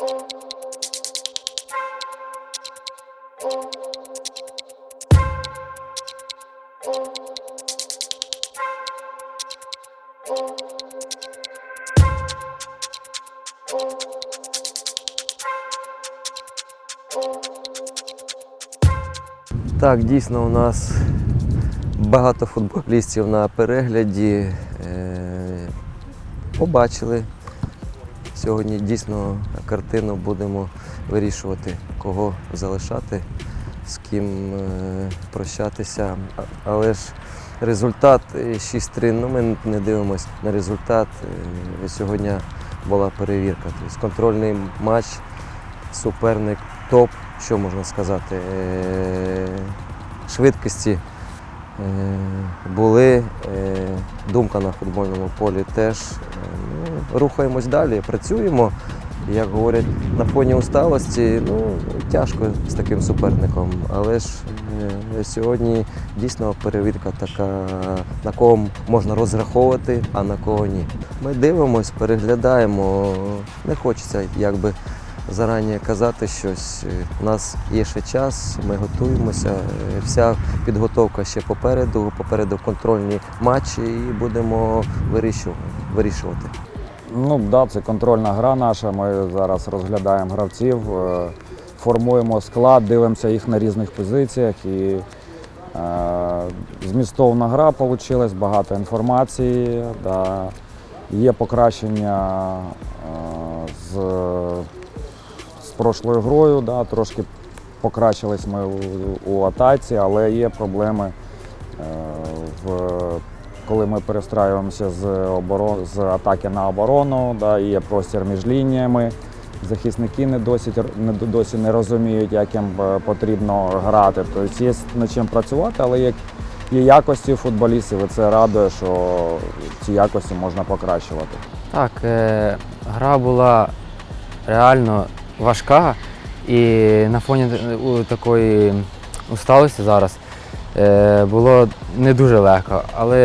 Так, дійсно, у нас багато футболістів на перегляді. Е, Побачили. Сьогодні дійсно картину будемо вирішувати, кого залишати, з ким е, прощатися. Але ж результат е, 6-3, ну ми не дивимося на результат. Е, Сьогодні була перевірка. Тобто контрольний матч, суперник топ, що можна сказати. Е, Швидкості е, були, е, думка на футбольному полі теж. Рухаємось далі, працюємо. Як говорять, на фоні усталості ну, тяжко з таким суперником. Але ж е, сьогодні дійсно перевірка така, на кого можна розраховувати, а на кого ні. Ми дивимось, переглядаємо. Не хочеться якби зарані казати щось. У нас є ще час, ми готуємося. Вся підготовка ще попереду, попереду контрольні матчі і будемо вирішувати. Ну да, це контрольна гра наша. Ми зараз розглядаємо гравців, е, формуємо склад, дивимося їх на різних позиціях. І е, змістовна гра вийшла, багато інформації. Да. Є покращення е, з, з прошлою грою, да, трошки покращились ми у, атаці, але є проблеми в коли ми перестраюємося з оборон, з атаки на оборону, да, є простір між лініями. Захисники не досі, не досі не розуміють, як їм е, потрібно грати. Тобто є над чим працювати, але є, є якості футболістів, і це радує, що ці якості можна покращувати. Так, е, гра була реально важка, і на фоні е, такої усталості зараз було не дуже легко. Але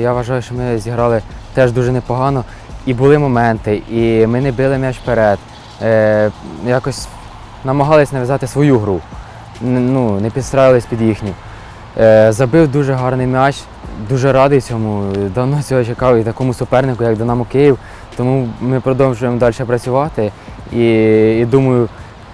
я вважаю, що ми зіграли теж дуже непогано. І були моменти, і ми не били м'яч вперед. Е, якось намагались нав'язати свою гру. Ну, не підстраювались під їхню. Е, забив дуже гарний м'яч, дуже радий цьому. Давно цього чекав і такому супернику, як Динамо Київ. Тому ми продовжуємо далі працювати і, і думаю,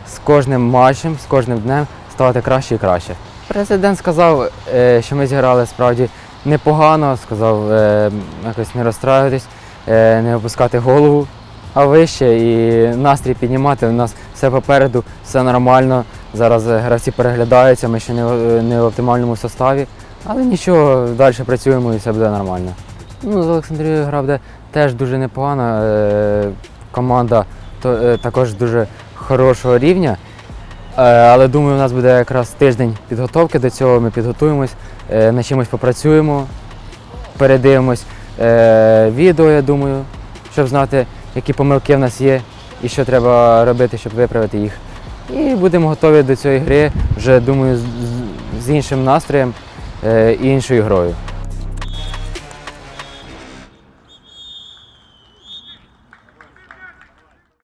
з кожним матчем, з кожним днем ставати краще і краще. Президент сказав, е, що ми зіграли справді непогано, сказав е, якось не розстраюватись, е, не опускати голову, а вище і настрій піднімати. У нас все попереду, все нормально. Зараз гравці переглядаються, ми ще не, в- оптимальному составі. Але нічого, далі працюємо і все буде нормально. Ну, з Олександрією гра буде теж дуже непогана. Е, команда також дуже хорошого рівня. Е, але думаю, у нас буде якраз тиждень підготовки до цього. Ми підготуємось, е, над чимось попрацюємо, передивимось е, відео, я думаю, щоб знати, які помилки в нас є і що треба робити, щоб виправити їх. І будемо готові до цієї гри вже думаю з, іншим настроєм і іншою грою.